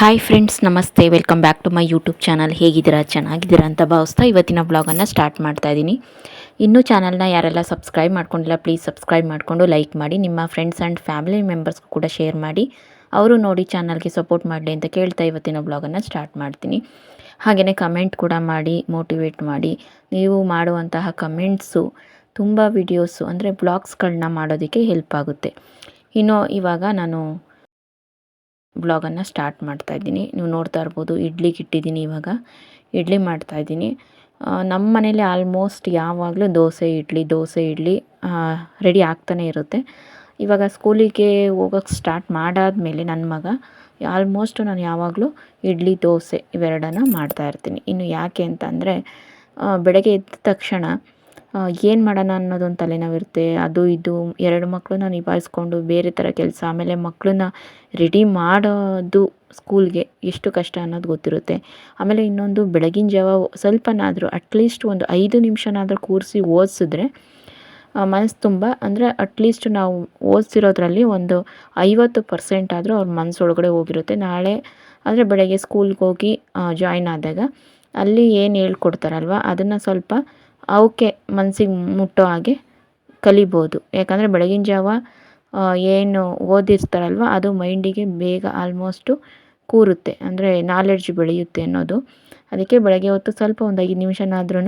Hi friends ನಮಸ್ತೆ. Welcome back to my YouTube channel ಹೇಗಿದ್ದೀರಾ? ಚೆನ್ನಾಗಿದ್ದೀರಾ ಅಂತ ಭಾವಿಸ್ತಾ ಇವತ್ತಿನ ಬ್ಲಾಗನ್ನು ಸ್ಟಾರ್ಟ್ ಮಾಡ್ತಾ ಇದ್ದೀನಿ. ಇನ್ನೂ ಚಾನಲ್ನ ಯಾರೆಲ್ಲ ಸಬ್ಸ್ಕ್ರೈಬ್ ಮಾಡ್ಕೊಂಡಿಲ್ಲ ಪ್ಲೀಸ್ ಸಬ್ಸ್ಕ್ರೈಬ್ ಮಾಡಿಕೊಂಡು ಲೈಕ್ ಮಾಡಿ, ನಿಮ್ಮ ಫ್ರೆಂಡ್ಸ್ ಆ್ಯಂಡ್ ಫ್ಯಾಮಿಲಿ ಮೆಂಬರ್ಸ್ಗೂ ಕೂಡ ಶೇರ್ ಮಾಡಿ, ಅವರು ನೋಡಿ ಚಾನಲ್ಗೆ ಸಪೋರ್ಟ್ ಮಾಡಲಿ ಅಂತ ಕೇಳ್ತಾ ಇವತ್ತಿನ ಬ್ಲಾಗನ್ನು ಸ್ಟಾರ್ಟ್ ಮಾಡ್ತೀನಿ. ಹಾಗೆಯೇ ಕಮೆಂಟ್ ಕೂಡ ಮಾಡಿ ಮೋಟಿವೇಟ್ ಮಾಡಿ. ನೀವು ಮಾಡುವಂತಹ ಕಮೆಂಟ್ಸು ತುಂಬ ವಿಡಿಯೋಸು ಅಂದರೆ ಬ್ಲಾಗ್ಸ್ಗಳನ್ನ ಮಾಡೋದಕ್ಕೆ ಹೆಲ್ಪ್ ಆಗುತ್ತೆ. ಇನ್ನು ಇವಾಗ ನಾನು ಬ್ಲಾಗನ್ನು ಸ್ಟಾರ್ಟ್ ಮಾಡ್ತಾ ಇದ್ದೀನಿ. ನೀವು ನೋಡ್ತಾ ಇರ್ಬೋದು ಇಡ್ಲಿಗೆ ಇಟ್ಟಿದ್ದೀನಿ ಇವಾಗ. ಇಡ್ಲಿ ಮಾಡ್ತಾ ಇದ್ದೀನಿ. ನಮ್ಮ ಮನೇಲಿ ಆಲ್ಮೋಸ್ಟ್ ಯಾವಾಗಲೂ ದೋಸೆ ಇಡ್ಲಿ ದೋಸೆ ಇಡ್ಲಿ ರೆಡಿ ಆಗ್ತಾನೆ ಇರುತ್ತೆ. ಇವಾಗ ಸ್ಕೂಲಿಗೆ ಹೋಗೋಕ್ಕೆ ಸ್ಟಾರ್ಟ್ ಮಾಡಾದಮೇಲೆ ನನ್ನ ಮಗ ಆಲ್ಮೋಸ್ಟ್ ನಾನು ಯಾವಾಗಲೂ ಇಡ್ಲಿ, ದೋಸೆ ಇವೆರಡನ್ನು ಮಾಡ್ತಾ ಇರ್ತೀನಿ. ಇನ್ನು ಯಾಕೆ ಅಂತಂದರೆ ಬೆಳಗ್ಗೆ ಎದ್ದ ತಕ್ಷಣ ಏನು ಮಾಡೋಣ ಅನ್ನೋದೊಂದು ತಲೆನೋವಿರುತ್ತೆ. ಅದು ಇದು ಎರಡು ಮಕ್ಕಳನ್ನ ನಿಭಾಯಿಸ್ಕೊಂಡು ಬೇರೆ ಥರ ಕೆಲಸ, ಆಮೇಲೆ ಮಕ್ಕಳನ್ನ ರೆಡಿ ಮಾಡೋದು ಸ್ಕೂಲ್ಗೆ ಎಷ್ಟು ಕಷ್ಟ ಅನ್ನೋದು ಗೊತ್ತಿರುತ್ತೆ. ಆಮೇಲೆ ಇನ್ನೊಂದು ಬೆಳಗಿನ ಜಾವ ಸ್ವಲ್ಪನಾದರೂ ಅಟ್ಲೀಸ್ಟ್ ಒಂದು ಐದು ನಿಮಿಷನಾದರೂ ಕೂರಿಸಿ ಓದಿಸಿದ್ರೆ ಮನಸ್ಸು ತುಂಬ ಅಂದರೆ ಅಟ್ಲೀಸ್ಟ್ ನಾವು ಓದಿಸಿರೋದ್ರಲ್ಲಿ ಒಂದು ಐವತ್ತು ಪರ್ಸೆಂಟ್ ಆದರೂ ಅವ್ರ ಮನಸ್ಸೊಳಗಡೆ ಹೋಗಿರುತ್ತೆ. ನಾಳೆ ಅಂದರೆ ಬೆಳಗ್ಗೆ ಸ್ಕೂಲ್ಗೆ ಹೋಗಿ ಜಾಯ್ನ್ ಆದಾಗ ಅಲ್ಲಿ ಏನು ಹೇಳ್ಕೊಡ್ತಾರಲ್ವ, ಅದನ್ನು ಸ್ವಲ್ಪ ಅವಕ್ಕೆ ಮನಸ್ಸಿಗೆ ಮುಟ್ಟೋ ಹಾಗೆ ಕಲಿಬೋದು. ಯಾಕಂದರೆ ಬೆಳಗಿನ ಜಾವ ಏನು ಓದಿರ್ತಾರಲ್ವ, ಅದು ಮೈಂಡಿಗೆ ಬೇಗ ಆಲ್ಮೋಸ್ಟು ಕೂರುತ್ತೆ. ಅಂದರೆ ನಾಲೆಡ್ಜ್ ಬೆಳೆಯುತ್ತೆ ಅನ್ನೋದು. ಅದಕ್ಕೆ ಬೆಳಗ್ಗೆ ಹೊತ್ತು ಸ್ವಲ್ಪ ಒಂದು ಐದು ನಿಮಿಷನಾದ್ರೂ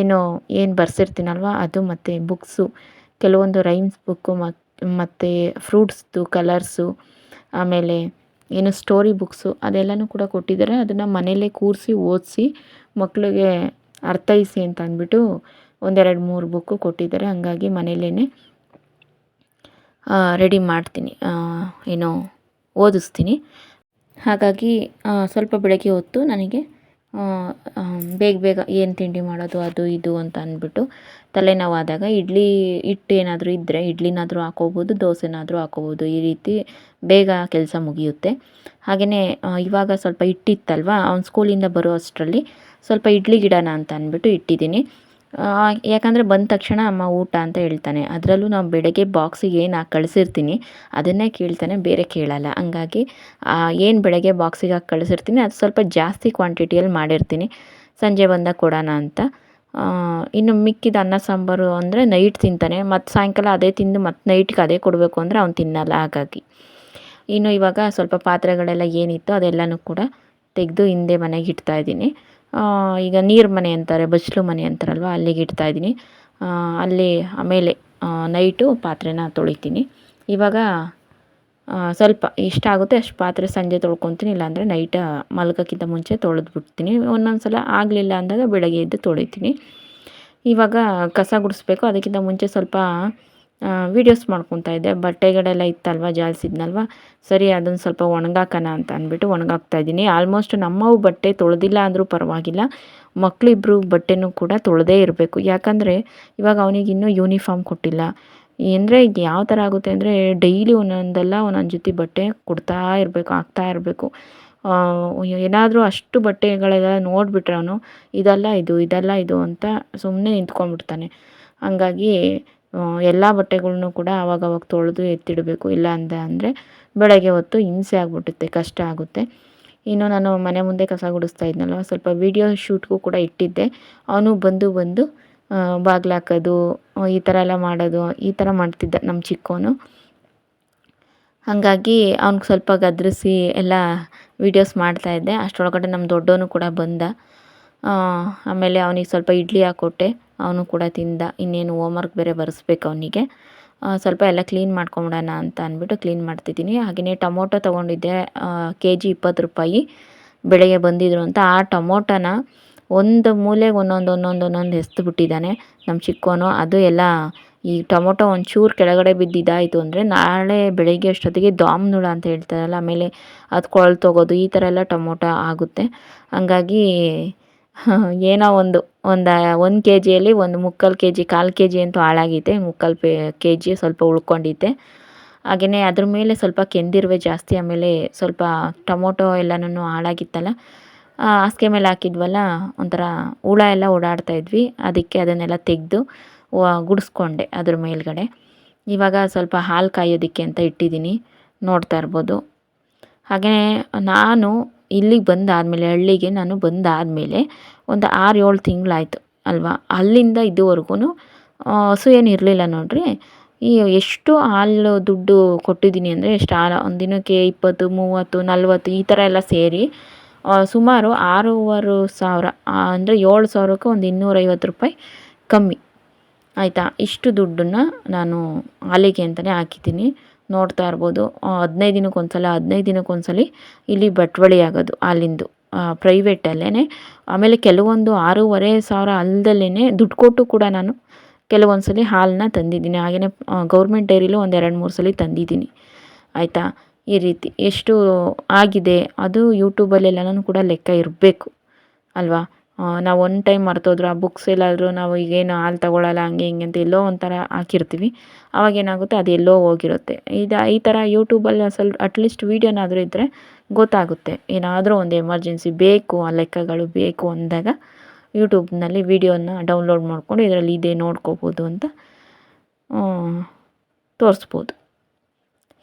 ಏನು ಏನು ಬರ್ಸಿರ್ತೀನಲ್ವ, ಅದು ಮತ್ತು ಬುಕ್ಸು ಕೆಲವೊಂದು ರೈಮ್ಸ್ ಬುಕ್ಕು ಮತ್ತು ಮತ್ತು ಫ್ರೂಟ್ಸ್ದು ಕಲರ್ಸು ಆಮೇಲೆ ಏನು ಸ್ಟೋರಿ ಬುಕ್ಸು ಅದೆಲ್ಲನೂ ಕೂಡ ಕೊಟ್ಟಿದ್ದಾರೆ. ಅದನ್ನು ಮನೆಯಲ್ಲೇ ಕೂರಿಸಿ, ಓದಿಸಿ ಮಕ್ಕಳಿಗೆ ಅರ್ಥೈಸಿ ಅಂತ ಅಂದ್ಬಿಟ್ಟು ಒಂದೆರಡು ಮೂರು ಬುಕ್ಕು ಕೊಟ್ಟಿದ್ದಾರೆ. ಹಂಗಾಗಿ ಮನೇಲೇ ರೆಡಿ ಮಾಡ್ತೀನಿ. ಏನು ಓದಿಸ್ತೀನಿ. ಹಾಗಾಗಿ ಸ್ವಲ್ಪ ಬೆಳಗ್ಗೆ ಹೊತ್ತು ನನಗೆ ಬೇಗ ಬೇಗ ಏನು ತಿಂಡಿ ಮಾಡೋದು, ಅದು ಇದು ಅಂತ ಅಂದ್ಬಿಟ್ಟು ತಲೆನೋವಾದಾಗ ಇಡ್ಲಿ, ಹಿಟ್ಟು ಏನಾದರೂ ಇದ್ದರೆ ಇಡ್ಲಿನಾದರೂ ಹಾಕೋಬೋದು, ದೋಸೆನಾದರೂ ಹಾಕೋಬೋದು. ಈ ರೀತಿ ಬೇಗ ಕೆಲಸ ಮುಗಿಯುತ್ತೆ. ಹಾಗೆಯೇ ಇವಾಗ ಸ್ವಲ್ಪ ಹಿಟ್ಟಿತ್ತಲ್ವ, ಅವ್ನು ಸ್ಕೂಲಿಂದ ಬರೋ ಅಷ್ಟರಲ್ಲಿ ಸ್ವಲ್ಪ ಇಡ್ಲಿ ಗಿಡನ ಅಂತ ಅಂದ್ಬಿಟ್ಟು ಇಟ್ಟಿದ್ದೀನಿ. ಯಾಕಂದರೆ ಬಂದ ತಕ್ಷಣ ಅಮ್ಮ ಊಟ ಅಂತ ಹೇಳ್ತಾನೆ. ಅದರಲ್ಲೂ ನಾವು ಬೆಳಗ್ಗೆ ಬಾಕ್ಸಿಗೆ ಏನು ಹಾಕಿ ಕಳಿಸಿರ್ತೀನಿ. ಅದನ್ನೇ ಕೇಳ್ತಾನೆ, ಬೇರೆ ಕೇಳಲ್ಲ. ಹಂಗಾಗಿ ಏನು ಬೆಳಗ್ಗೆ ಬಾಕ್ಸಿಗೆ ಹಾಕಿ ಕಳಿಸಿರ್ತೀನಿ, ಅದು ಸ್ವಲ್ಪ ಜಾಸ್ತಿ ಕ್ವಾಂಟಿಟಿಯಲ್ಲಿ ಮಾಡಿರ್ತೀನಿ. ಸಂಜೆ ಬಂದಾಗ ಕೊಡೋಣ ಅಂತ. ಇನ್ನು ಮಿಕ್ಕಿದ ಅನ್ನ ಸಾಂಬಾರು ಅಂದರೆ ನೈಟ್ ತಿಂತಾನೆ. ಮತ್ತು ಸಾಯಂಕಾಲ ಅದೇ ತಿಂದು ಮತ್ತು ನೈಟ್ಗೆ ಅದೇ ಕೊಡಬೇಕು ಅಂದರೆ ಅವ್ನು ತಿನ್ನಲ್ಲ ಹಾಗಾಗಿ. ಇನ್ನು ಇವಾಗ ಸ್ವಲ್ಪ ಪಾತ್ರೆಗಳೆಲ್ಲ ಏನಿತ್ತು ಅದೆಲ್ಲನೂ ಕೂಡ ತೆಗೆದು ಹಿಂದೆ ಮನೆಗೆ ಇಡ್ತಾ ಇದ್ದೀನಿ. ಈಗ ನೀರು ಮನೆ ಅಂತಾರೆ ಬಚ್ಚಲು ಮನೆ ಅಂತಾರಲ್ವ, ಅಲ್ಲಿಗೆ ಇಡ್ತಾ ಇದ್ದೀನಿ. ಅಲ್ಲಿ ಆಮೇಲೆ ನೈಟು ಪಾತ್ರೆನ ತೊಳಿತೀನಿ. ಇವಾಗ ಸ್ವಲ್ಪ ಇಷ್ಟ ಆಗುತ್ತೆ ಅಷ್ಟು ಪಾತ್ರೆ ಸಂಜೆ ತೊಳ್ಕೊತೀನಿ, ಇಲ್ಲಾಂದರೆ ನೈಟ್ ಮಲ್ಗೋಕ್ಕಿಂತ ಮುಂಚೆ ತೊಳೆದು ಬಿಡ್ತೀನಿ ಒಂದೊಂದು ಸಲ ಆಗಲಿಲ್ಲ ಅಂದಾಗ ಬೆಳಗ್ಗೆ ಎದ್ದು ತೊಳಿತೀನಿ. ಇವಾಗ ಕಸ ಗುಡಿಸ್ಬೇಕು, ಅದಕ್ಕಿಂತ ಮುಂಚೆ ಸ್ವಲ್ಪ ವೀಡಿಯೋಸ್ ಮಾಡ್ಕೊತಾ ಇದ್ದೆ. ಬಟ್ಟೆಗಳೆಲ್ಲ ಇತ್ತಲ್ವ ಜಾಲಿಸಿದ್ನಲ್ವ ಸರಿ, ಅದನ್ನು ಸ್ವಲ್ಪ ಒಣಗಾಕೋಣ ಅಂತ ಅಂದ್ಬಿಟ್ಟು ಒಣಗಾಕ್ತಾ ಇದ್ದೀನಿ. ಆಲ್ಮೋಸ್ಟ್ ನಮ್ಮವು ಬಟ್ಟೆ ತೊಳೆದಿಲ್ಲ ಅಂದರೂ ಪರವಾಗಿಲ್ಲ. ಮಕ್ಕಳಿಬ್ರು ಬಟ್ಟೆನೂ ಕೂಡ ತೊಳೆದೇ ಇರಬೇಕು. ಯಾಕಂದರೆ ಇವಾಗ ಅವನಿಗೆ ಇನ್ನೂ ಯೂನಿಫಾರ್ಮ್ ಕೊಟ್ಟಿಲ್ಲ. ಅಂದರೆ ಯಾವ ಥರ ಆಗುತ್ತೆ ಅಂದರೆ ಡೈಲಿ ಒಂದೊಂದಲ್ಲ ಒಂದೊಂದು ಜೊತೆ ಬಟ್ಟೆ ಕೊಡ್ತಾ ಇರಬೇಕು, ಹಾಕ್ತಾ ಇರಬೇಕು. ಏನಾದರೂ ಅಷ್ಟು ಬಟ್ಟೆಗಳೆಲ್ಲ ನೋಡಿಬಿಟ್ರೆ ಅವನು ಇದೆಲ್ಲ ಇದು ಇದೆಲ್ಲ ಇದು ಅಂತ ಸುಮ್ಮನೆ ನಿಂತ್ಕೊಂಡ್ಬಿಡ್ತಾನೆ. ಹಂಗಾಗಿ ಎಲ್ಲ ಬಟ್ಟೆಗಳ್ನೂ ಕೂಡ ಆವಾಗವಾಗ ತೊಳೆದು ಎತ್ತಿಡಬೇಕು. ಇಲ್ಲ ಅಂತ ಅಂದರೆ ಬೆಳಗ್ಗೆ ಹೊತ್ತು ಹಿಂಸೆ ಆಗಿಬಿಡುತ್ತೆ ಕಷ್ಟ ಆಗುತ್ತೆ. ಇನ್ನು ನಾನು ಮನೆ ಮುಂದೆ ಕಸ ಗುಡಿಸ್ತಾ ಇದ್ನಲ್ವ, ಸ್ವಲ್ಪ ವೀಡಿಯೋ ಶೂಟ್ಗೂ ಕೂಡ ಇಟ್ಟಿದ್ದೆ. ಅವನು ಬಂದು ಬಂದು ಬಾಗ್ಲ ಹಾಕೋದು, ಈ ಥರ ಎಲ್ಲ ಮಾಡೋದು, ಈ ಥರ ಮಾಡ್ತಿದ್ದ ನಮ್ಮ ಚಿಕ್ಕವನು ಹಾಗಾಗಿ ಅವ್ನಿಗೆ ಸ್ವಲ್ಪ ಗದ್ರಿಸಿ ಎಲ್ಲ ವೀಡಿಯೋಸ್ ಮಾಡ್ತಾಯಿದ್ದೆ ಅಷ್ಟರೊಳಗಡೆ ನಮ್ಮ ದೊಡ್ಡವನು ಕೂಡ ಬಂದ. ಆಮೇಲೆ ಅವನಿಗೆ ಸ್ವಲ್ಪ ಇಡ್ಲಿ ಹಾಕ್ಕೊಟ್ಟೆ ಅವನು ಕೂಡ ತಿಂದ, ಇನ್ನೇನು ಹೋಮ್ವರ್ಕ್ ಬೇರೆ ಬರೆಸ್ಬೇಕು ಅವನಿಗೆ. ಸ್ವಲ್ಪ ಎಲ್ಲ ಕ್ಲೀನ್ ಮಾಡ್ಕೊಂಬಿಡೋಣ ಅಂತ ಅಂದ್ಬಿಟ್ಟು ಕ್ಲೀನ್ ಮಾಡ್ತಿದ್ದೀನಿ. ಹಾಗೆಯೇ ಟೊಮೊಟೊ ತೊಗೊಂಡಿದ್ದೆ ಕೆ ಜಿ ಇಪ್ಪತ್ತು ರೂಪಾಯಿ. ಬೆಳಗ್ಗೆ ಬಂದಿದ್ರು ಅಂತ ಆ ಟೊಮೊಟೊನ ಒಂದು ಮೂಲೆಗೆ ಒಂದೊಂದು ಒಂದೊಂದು ಒಂದೊಂದು ಎಸ್ದು ಬಿಟ್ಟಿದ್ದಾನೆ ನಮ್ಮ ಚಿಕ್ಕವನು. ಅದು ಎಲ್ಲ ಈ ಟೊಮೊಟೊ ಒಂಚೂರು ಕೆಳಗಡೆ ಬಿದ್ದಿದ್ದಾಯಿತು ಅಂದರೆ ನಾಳೆ ಬೆಳಗ್ಗೆ ಅಷ್ಟೊತ್ತಿಗೆ ದಾಮ್ನುಳ ಅಂತ ಹೇಳ್ತಾರಲ್ಲ, ಆಮೇಲೆ ಅದು ಕೊಳ್ತೋಗೋದು ಈ ಥರ ಎಲ್ಲ ಟೊಮೊಟೊ ಆಗುತ್ತೆ. ಹಂಗಾಗಿ ಏನೋ ಒಂದು ಒಂದು ಒಂದು ಕೆ ಜಿಯಲ್ಲಿ ಒಂದು ಮುಕ್ಕಾಲು ಕೆ ಜಿ ಕಾಲು ಕೆ ಜಿ ಅಂತೂ ಹಾಳಾಗಿದೆ ಮುಕ್ಕಾಲು ಪೇ ಕೆ ಜಿ ಸ್ವಲ್ಪ ಉಳ್ಕೊಂಡಿದ್ದೆ. ಹಾಗೆಯೇ ಅದ್ರ ಮೇಲೆ ಸ್ವಲ್ಪ ಕೆಂದಿರುವೆ ಜಾಸ್ತಿ, ಆಮೇಲೆ ಸ್ವಲ್ಪ ಟೊಮೊಟೊ ಎಲ್ಲನೂ ಹಾಳಾಗಿತ್ತಲ್ಲ ಹಾಸಿಗೆ ಮೇಲೆ ಹಾಕಿದ್ವಲ್ಲ, ಒಂಥರ ಹುಳ ಎಲ್ಲ ಓಡಾಡ್ತಾ ಇದ್ವಿ. ಅದಕ್ಕೆ ಅದನ್ನೆಲ್ಲ ತೆಗೆದು ಗುಡಿಸ್ಕೊಂಡೆ ಅದ್ರ ಮೇಲುಗಡೆ. ಇವಾಗ ಸ್ವಲ್ಪ ಹಾಲು ಕಾಯೋದಕ್ಕೆ ಅಂತ ಇಟ್ಟಿದ್ದೀನಿ. ನೋಡ್ತಾ ಇರ್ಬೋದು. ಹಾಗೆಯೇ ನಾನು ಇಲ್ಲಿಗೆ ಬಂದಾದಮೇಲೆ, ಹಳ್ಳಿಗೆ ನಾನು ಬಂದಾದಮೇಲೆ ಒಂದು ಆರು ಏಳು ತಿಂಗಳಾಯ್ತು ಅಲ್ವಾ? ಅಲ್ಲಿಂದ ಇದುವರೆಗೂ ಹಸು ಏನು ಇರಲಿಲ್ಲ ನೋಡಿರಿ. ಈ ಎಷ್ಟು ಹಾಲು ದುಡ್ಡು ಕೊಟ್ಟಿದ್ದೀನಿ ಅಂದರೆ ಎಷ್ಟು ಹಾಲು? ಒಂದು ದಿನಕ್ಕೆ ಇಪ್ಪತ್ತು, ಮೂವತ್ತು, ನಲ್ವತ್ತು ಈ ಥರ ಎಲ್ಲ ಸೇರಿ ಸುಮಾರು ಆರೂವರೆ ಸಾವಿರ ಅಂದರೆ ಏಳು ಸಾವಿರಕ್ಕೆ ಒಂದು ಇನ್ನೂರೈವತ್ತು ರೂಪಾಯಿ ಕಮ್ಮಿ. ಆಯಿತಾ? ಇಷ್ಟು ದುಡ್ಡನ್ನು ನಾನು ಹಾಲಿಗೆ ಅಂತಲೇ ಹಾಕಿದ್ದೀನಿ. ನೋಡ್ತಾ ಇರ್ಬೋದು. ಹದಿನೈದು ದಿನಕ್ಕೆ ಒಂದ್ಸಲ ಹದಿನೈದು ದಿನಕ್ಕೆ ಇಲ್ಲಿ ಬಟ್ವಳಿ ಆಗೋದು ಹಾಲಿಂದು ಪ್ರೈವೇಟಲ್ಲೇ ಆಮೇಲೆ ಕೆಲವೊಂದು ಆರೂವರೆ ಸಾವಿರ ಅಲ್ಲದಲ್ಲೇ ದುಡ್ಡು ಕೊಟ್ಟು ಕೂಡ ನಾನು ಕೆಲವೊಂದು ಸಲ ಹಾಲನ್ನ ತಂದಿದ್ದೀನಿ ಹಾಗೆಯೇ ಗೌರ್ಮೆಂಟ್ ಡೈರಿಲೂ ಒಂದು ಎರಡು ಮೂರು ಸಲ ತಂದಿದ್ದೀನಿ. ಆಯಿತಾ? ಈ ರೀತಿ. ಎಷ್ಟು ಆಗಿದೆ? ಅದು ಯೂಟ್ಯೂಬಲ್ಲೆಲ್ಲನೂ ಕೂಡ ಲೆಕ್ಕ ಇರಬೇಕು. ಅಲ್ವಾ? ನಾವು ಒನ್ ಟೈಮ್ ಮರ್ತೋದ್ರು, ಆ ಬುಕ್ಸ್ ಎಲ್ಲಾದರೂ ನಾವು ಈಗೇನು ಹಾಲು ತಗೊಳ್ಳಲ್ಲ ಹಂಗೆ ಹಿಂಗೆ ಅಂತ ಎಲ್ಲೋ ಒಂಥರ ಹಾಕಿರ್ತೀವಿ. ಆವಾಗ ಏನಾಗುತ್ತೆ, ಅದು ಎಲ್ಲೋ ಹೋಗಿರುತ್ತೆ. ಇದು, ಈ ಥರ ಯೂಟ್ಯೂಬಲ್ಲಿ ಸ್ವಲ್ಪ ಅಟ್ಲೀಸ್ಟ್ ವೀಡಿಯೋನಾದರೂ ಇದ್ದರೆ ಗೊತ್ತಾಗುತ್ತೆ. ಏನಾದರೂ ಒಂದು ಎಮರ್ಜೆನ್ಸಿ ಬೇಕು, ಆ ಲೆಕ್ಕಗಳು ಬೇಕು ಅಂದಾಗ ಯೂಟ್ಯೂಬ್ನಲ್ಲಿ ವೀಡಿಯೋನ ಡೌನ್ಲೋಡ್ ಮಾಡಿಕೊಂಡು ಇದರಲ್ಲಿ ಇದೆ ನೋಡ್ಕೋಬೋದು ಅಂತ ತೋರಿಸ್ಬೋದು.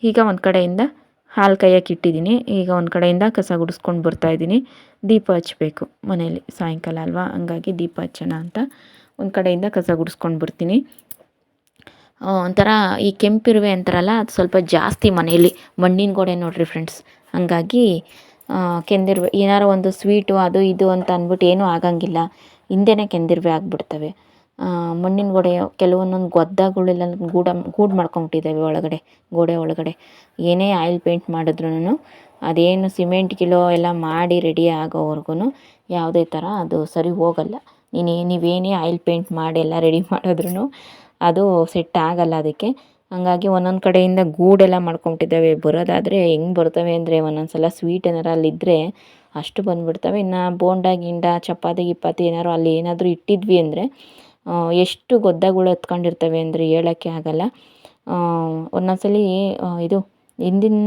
ಈಗ ಒಂದು ಕಡೆಯಿಂದ ಹಾಲು ಕೈಯಕ್ಕೆ ಇಟ್ಟಿದ್ದೀನಿ. ಈಗ ಒಂದು ಕಡೆಯಿಂದ ಕಸ ಗುಡಿಸ್ಕೊಂಡು ಬರ್ತಾಯಿದ್ದೀನಿ ದೀಪ ಹಚ್ಚಬೇಕು ಮನೇಲಿ ಸಾಯಂಕಾಲ ಅಲ್ವಾ? ಹಂಗಾಗಿ ದೀಪ ಹಚ್ಚೋಣ ಅಂತ ಒಂದು ಕಡೆಯಿಂದ ಕಸ ಗುಡಿಸ್ಕೊಂಡು ಬರ್ತೀನಿ. ಒಂಥರ ಈ ಕೆಂಪಿರುವೆ ಅಂತಾರಲ್ಲ, ಅದು ಸ್ವಲ್ಪ ಜಾಸ್ತಿ ಮನೆಯಲ್ಲಿ. ಮಣ್ಣಿನ ಗೋಡೆ ನೋಡಿರಿ ಫ್ರೆಂಡ್ಸ್ ಹಾಗಾಗಿ ಕೆಂದಿರುವೆ, ಏನಾರು ಒಂದು ಸ್ವೀಟು ಅದು ಇದು ಅಂತ ಅಂದ್ಬಿಟ್ಟು ಏನೂ ಆಗಂಗಿಲ್ಲ. ಹಿಂದೆನೇ ಕೆಂದಿರುವೆ ಆಗಿಬಿಡ್ತವೆ. ಮಣ್ಣಿನ ಗೋಡೆ ಕೆಲವೊಂದೊಂದು ಗೊದ್ದಗಳೆಲ್ಲ ಗೂಡ, ಗೂಡು ಮಾಡ್ಕೊಂಬಿಟ್ಟಿದ್ದಾವೆ ಒಳಗಡೆ ಗೋಡೆ ಒಳಗಡೆ. ಏನೇ ಆಯಿಲ್ ಪೇಂಟ್ ಮಾಡಿದ್ರೂ ಅದೇನು ಸಿಮೆಂಟ್ ಕಿಲೋ ಎಲ್ಲ ಮಾಡಿ ರೆಡಿ ಆಗೋವರೆಗೂ ಯಾವುದೇ ಥರ ಅದು ಸರಿ ಹೋಗಲ್ಲ. ನೀನು, ನೀವೇನೇ ಆಯಿಲ್ ಪೇಂಟ್ ಮಾಡಿ ಎಲ್ಲ ರೆಡಿ ಮಾಡಿದ್ರೂ ಅದು ಸೆಟ್ ಆಗಲ್ಲ ಅದಕ್ಕೆ. ಹಾಗಾಗಿ ಒಂದೊಂದು ಕಡೆಯಿಂದ ಗೂಡೆಲ್ಲ ಮಾಡ್ಕೊಂಬಿಟ್ಟಿದ್ದಾವೆ. ಬರೋದಾದರೆ ಹೆಂಗೆ ಬರ್ತವೆ ಅಂದರೆ ಒಂದೊಂದು ಸಲ ಸ್ವೀಟ್ ಏನಾರು ಅಲ್ಲಿದ್ದರೆ ಅಷ್ಟು ಬಂದುಬಿಡ್ತವೆ. ಇನ್ನು ಬೋಂಡ, ಗಿಂಡ, ಚಪಾತಿ ಗಿಪಾತಿ ಏನಾದ್ರು ಅಲ್ಲಿ ಏನಾದರೂ ಇಟ್ಟಿದ್ವಿ ಅಂದರೆ ಎಷ್ಟು ಗೊದ್ದಗಳು ಹತ್ಕೊಂಡಿರ್ತವೆ ಅಂದರೆ ಹೇಳೋಕ್ಕೆ ಆಗಲ್ಲ. ಒಂದೊಂದ್ಸಲ ಇದು ಹಿಂದಿನ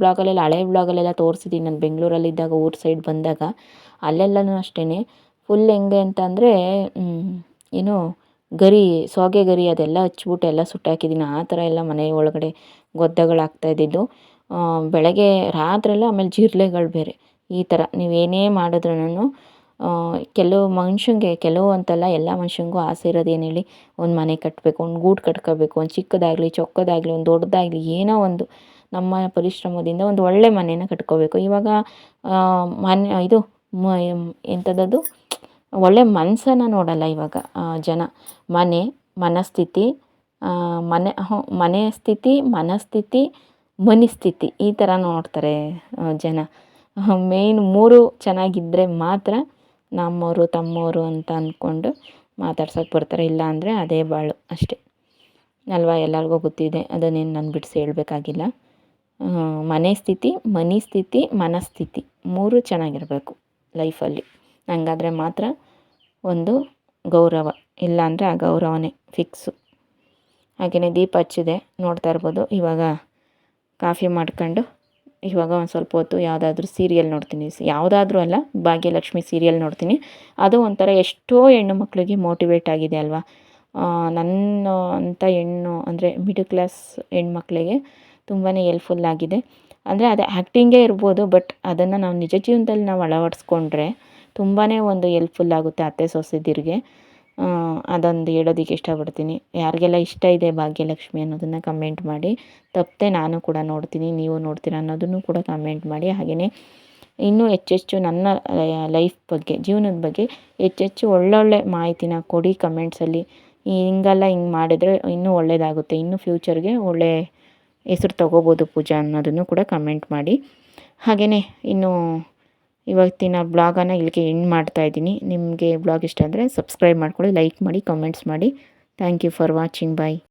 ವ್ಲಾಗಲ್ಲೆಲ್ಲ ಹಳೆ ವ್ಲಾಗಲ್ಲೆಲ್ಲ ತೋರಿಸಿದ್ದೀನಿ ನಾನು ಬೆಂಗಳೂರಲ್ಲಿದ್ದಾಗ ಊರ ಸೈಡ್ ಬಂದಾಗ. ಅಲ್ಲೆಲ್ಲನೂ ಅಷ್ಟೇ ಫುಲ್ ಹೆಂಗೆ ಅಂತ ಅಂದರೆ ಏನು ಗರಿ, ಸೋಗೆ ಗರಿ ಅದೆಲ್ಲ ಹಚ್ಬಿಟ್ಟು ಎಲ್ಲ ಸುಟ್ಟಾಕಿದ್ದೀನಿ ಆ ಥರ ಎಲ್ಲ ಮನೆ ಒಳಗಡೆ ಗೊದ್ದಗಳಾಗ್ತಾ ಇದ್ದಿದ್ದು. ಬೆಳಗ್ಗೆ ರಾತ್ರೆಲ್ಲ ಆಮೇಲೆ ಜಿರಳೆಗಳು ಬೇರೆ. ಈ ಥರ ನೀವೇನೇ ಮಾಡಿದ್ರೂ ಕೆಲವು ಮನುಷ್ಯಂಗೆ, ಕೆಲವು ಅಂತಲ್ಲ ಎಲ್ಲ ಮನುಷ್ಯಂಗೂ ಆಸೆ ಇರೋದು ಏನು ಹೇಳಿ, ಒಂದು ಮನೆ ಕಟ್ಟಬೇಕು ಒಂದು ಗೂಡು ಕಟ್ಕೋಬೇಕು, ಒಂದು ಚಿಕ್ಕದಾಗಲಿ, ಚೊಕ್ಕದಾಗಲಿ, ಒಂದು ದೊಡ್ಡದಾಗಲಿ, ಏನೋ ಒಂದು ನಮ್ಮ ಪರಿಶ್ರಮದಿಂದ ಒಂದು ಒಳ್ಳೆ ಮನೇನ ಕಟ್ಕೋಬೇಕು. ಇವಾಗ ಮನೆ, ಇದು, ಮ ಒಳ್ಳೆ ಮನಸ್ಸನ್ನು ನೋಡಲ್ಲ ಇವಾಗ ಜನ. ಮನೆ, ಮನಸ್ಥಿತಿ ಮನೆ ಮನೆ ಸ್ಥಿತಿ, ಮನಸ್ಥಿತಿ ಮನಸ್ಥಿತಿ ಈ ಥರ ನೋಡ್ತಾರೆ ಜನ. ಮೇನ್ ಮೂರು ಚೆನ್ನಾಗಿದ್ದರೆ ಮಾತ್ರ ನಮ್ಮವರು ತಮ್ಮವರು ಅಂತ ಅಂದ್ಕೊಂಡು ಮಾತಾಡ್ಸೋಕೆ ಬರ್ತಾರೆ. ಇಲ್ಲ ಅಂದರೆ ಅದೇ ಬಾಳು ಅಷ್ಟೇ. ಅಲ್ವಾ? ಎಲ್ಲರಿಗೂ ಗೊತ್ತಿದೆ. ಅದನ್ನೇನು ನಾನು ಬಿಡಿಸಿ ಹೇಳಬೇಕಾಗಿಲ್ಲ. ಮನೆ ಸ್ಥಿತಿ, ಮನಿ ಸ್ಥಿತಿ, ಮನಸ್ಥಿತಿ ಮೂರು ಚೆನ್ನಾಗಿರಬೇಕು ಲೈಫಲ್ಲಿ. ಹಂಗಾದ್ರೆ ಮಾತ್ರ ಒಂದು ಗೌರವ. ಇಲ್ಲಾಂದರೆ ಆ ಗೌರವನೇ ಫಿಕ್ಸು. ಹಾಗೆಯೇ ದೀಪ ಹಚ್ಚಿದೆ. ನೋಡ್ತಾ ಇರ್ಬೋದು. ಇವಾಗ ಕಾಫಿ ಮಾಡ್ಕೊಂಡು ಇವಾಗ ಒಂದು ಸ್ವಲ್ಪ ಹೊತ್ತು ಯಾವುದಾದ್ರೂ ಸೀರಿಯಲ್ ನೋಡ್ತೀನಿ. ಯಾವುದಾದ್ರೂ ಅಲ್ಲ, ಭಾಗ್ಯಲಕ್ಷ್ಮಿ ಸೀರಿಯಲ್ ನೋಡ್ತೀನಿ. ಅದು ಒಂಥರ ಎಷ್ಟೋ ಹೆಣ್ಣು ಮಕ್ಕಳಿಗೆ ಮೋಟಿವೇಟ್ ಆಗಿದೆ ಅಲ್ವಾ? ನನ್ನ ಅಂತ ಹೆಣ್ಣು, ಅಂದರೆ ಮಿಡಲ್ ಕ್ಲಾಸ್ ಹೆಣ್ಮಕ್ಳಿಗೆ ತುಂಬಾ ಹೆಲ್ಪ್ಫುಲ್ ಆಗಿದೆ. ಅಂದರೆ ಅದು ಆ್ಯಕ್ಟಿಂಗೇ ಇರ್ಬೋದು ಬಟ್ ಅದನ್ನು ನಾವು ನಿಜ ಜೀವನದಲ್ಲಿ ನಾವು ಅಳವಡಿಸ್ಕೊಂಡ್ರೆ ತುಂಬಾ ಒಂದು ಹೆಲ್ಪ್ಫುಲ್ ಆಗುತ್ತೆ ಅತ್ತೆ ಸೊಸೆದಿರಿಗೆ. ಅದೊಂದು ಹೇಳೋದಕ್ಕೆ ಇಷ್ಟಪಡ್ತೀನಿ. ಯಾರಿಗೆಲ್ಲ ಇಷ್ಟ ಇದೆ ಭಾಗ್ಯಲಕ್ಷ್ಮಿ ಅನ್ನೋದನ್ನು ಕಮೆಂಟ್ ಮಾಡಿ. ತಪ್ಪದೆ ನಾನು ಕೂಡ ನೋಡ್ತೀನಿ, ನೀವು ನೋಡ್ತೀರಾ ಅನ್ನೋದನ್ನು ಕೂಡ ಕಮೆಂಟ್ ಮಾಡಿ. ಹಾಗೆಯೇ ಇನ್ನೂ ಹೆಚ್ಚೆಚ್ಚು ನನ್ನ ಲೈಫ್ ಬಗ್ಗೆ, ಜೀವನದ ಬಗ್ಗೆ ಹೆಚ್ಚೆಚ್ಚು ಒಳ್ಳೊಳ್ಳೆ ಮಾಹಿತಿನ ಕೊಡಿ ಕಮೆಂಟ್ಸಲ್ಲಿ ಹಿಂಗಲ್ಲ ಹಿಂಗೆ ಮಾಡಿದರೆ ಇನ್ನೂ ಒಳ್ಳೆಯದಾಗುತ್ತೆ ಇನ್ನೂ ಫ್ಯೂಚರ್ಗೆ ಒಳ್ಳೆ ಹೆಸ್ರು ತಗೋಬೋದು ಪೂಜಾ ಅನ್ನೋದನ್ನು ಕೂಡ ಕಮೆಂಟ್ ಮಾಡಿ. ಹಾಗೆಯೇ ಇನ್ನು ಇವತ್ತಿನ ಬ್ಲಾಗನ್ನು ಇಲ್ಲಿಗೆ ಎಂಡ್ ಮಾಡ್ತಾಯಿದ್ದೀನಿ ನಿಮಗೆ ಬ್ಲಾಗ್ ಇಷ್ಟ ಅಂದರೆ ಸಬ್ಸ್ಕ್ರೈಬ್ ಮಾಡ್ಕೊಳ್ಳಿ ಲೈಕ್ ಮಾಡಿ ಕಮೆಂಟ್ಸ್ ಮಾಡಿ. Thank you for watching bye